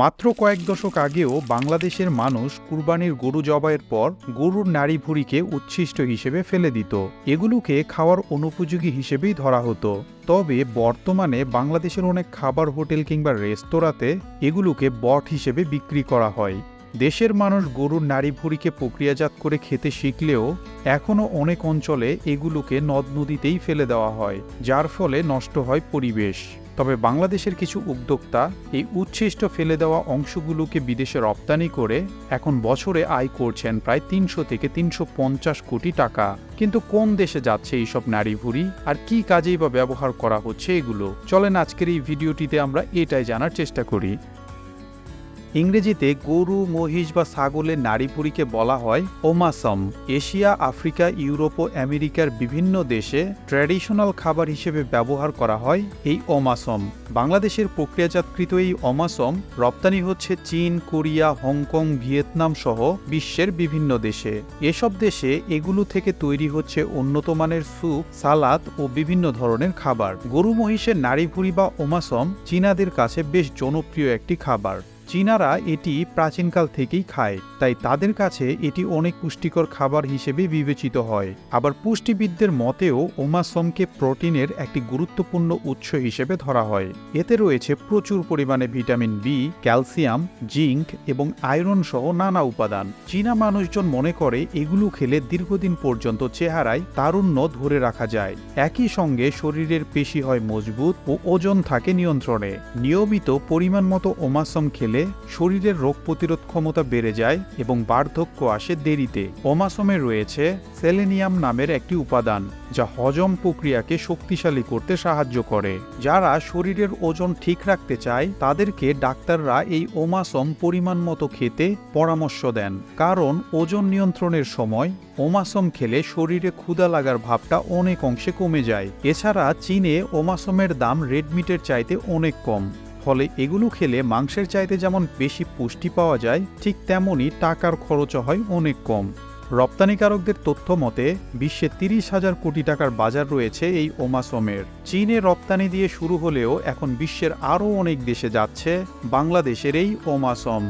মাত্র কয়েক দশক আগেও বাংলাদেশের মানুষ কুরবানির গরু জবাইয়ের পর গরুর নাড়ি ভুঁড়িকে উচ্ছিষ্ট হিসেবে ফেলে দিত। এগুলোকে খাওয়ার অনুপযোগী হিসেবেই ধরা হতো। তবে বর্তমানে বাংলাদেশের অনেক খাবার হোটেল কিংবা রেস্তোরাঁতে এগুলোকে বট হিসেবে বিক্রি করা হয়। দেশের মানুষ গরুর নাড়ি ভুঁড়িকে প্রক্রিয়াজাত করে খেতে শিখলেও এখনও অনেক অঞ্চলে এগুলোকে নদ নদীতেই ফেলে দেওয়া হয়, যার ফলে নষ্ট হয় পরিবেশ। তবে বাংলাদেশের কিছু উদ্যোক্তা এই উচ্ছিষ্ট ফেলে দেওয়া অংশগুলোকে বিদেশে রপ্তানি করে এখন বছরে আয় করছেন প্রায় তিনশো থেকে তিনশো পঞ্চাশ কোটি টাকা। কিন্তু কোন দেশে যাচ্ছে এইসব নারী ভুড়ি আর কি কাজেই বা ব্যবহার করা হচ্ছে এগুলো? চলেন আজকের এই ভিডিওটিতে আমরা এটাই জানার চেষ্টা করি। ইংরেজিতে গরু, মহিষ বা ছাগলের নাড়িভুড়িকে বলা হয় ওমাসম। এশিয়া, আফ্রিকা, ইউরোপ ও আমেরিকার বিভিন্ন দেশে ট্র্যাডিশনাল খাবার হিসেবে ব্যবহার করা হয় এই ওমাসম। বাংলাদেশের প্রক্রিয়াজাতকৃত এই অমাসম রপ্তানি হচ্ছে চীন, কোরিয়া, হংকং, ভিয়েতনাম সহ বিশ্বের বিভিন্ন দেশে। এসব দেশে এগুলো থেকে তৈরি হচ্ছে উন্নত মানের স্যুপ, সালাদ ও বিভিন্ন ধরনের খাবার। গরু, মহিষের নাড়িভুড়ি বা ওমাসম চীনাদের কাছে বেশ জনপ্রিয় একটি খাবার। চীনারা এটি প্রাচীনকাল থেকেই খায়, তাই তাদের কাছে এটি অনেক পুষ্টিকর খাবার হিসেবে বিবেচিত হয়। আবার পুষ্টিবিদদের মতেও, ওমাসমকে প্রোটিনের একটি গুরুত্বপূর্ণ উৎস হিসেবে ধরা হয়। এতে রয়েছে প্রচুর পরিমাণে ভিটামিন বি ক্যালসিয়াম, জিঙ্ক এবং আয়রন সহ নানা উপাদান। চীনা মানুষজন মনে করে, এগুলো খেলে দীর্ঘদিন পর্যন্ত চেহারায় তারুণ্য ধরে রাখা যায়। একই সঙ্গে শরীরের পেশি হয় মজবুত ও ওজন থাকে নিয়ন্ত্রণে। নিয়মিত পরিমাণ মতো ওমাসম খেলে শরীরের রোগ প্রতিরোধ ক্ষমতা বেড়ে যায় এবং বার্ধক্য আসে দেরিতে। ওমাসমে রয়েছে সেলেনিয়াম নামের একটি উপাদান, যা হজম প্রক্রিয়াকে শক্তিশালী করতে সাহায্য করে। যারা শরীরের ওজন ঠিক রাখতে চায়, তাদেরকে ডাক্তাররা এই ওমাসম পরিমাণ মতো খেতে পরামর্শ দেন। কারণ ওজন নিয়ন্ত্রণের সময় ওমাসম খেলে শরীরে ক্ষুধা লাগার ভাবটা অনেক অংশে কমে যায়। এছাড়া চীনে ওমাসমের দাম রেডমিটের চাইতে অনেক কম। ফলে এগুলো খেলে মাংসের চাইতে যেমন বেশি পুষ্টি পাওয়া যায়, ঠিক তেমনই টাকার খরচও হয় অনেক কম। রপ্তানিকারকদের তথ্য মতে, বিশ্বে তিরিশ হাজার কোটি টাকার বাজার রয়েছে এই ওমাসমের। চীনে রপ্তানি দিয়ে শুরু হলেও এখন বিশ্বের আরও অনেক দেশে যাচ্ছে বাংলাদেশের এই ওমাসম।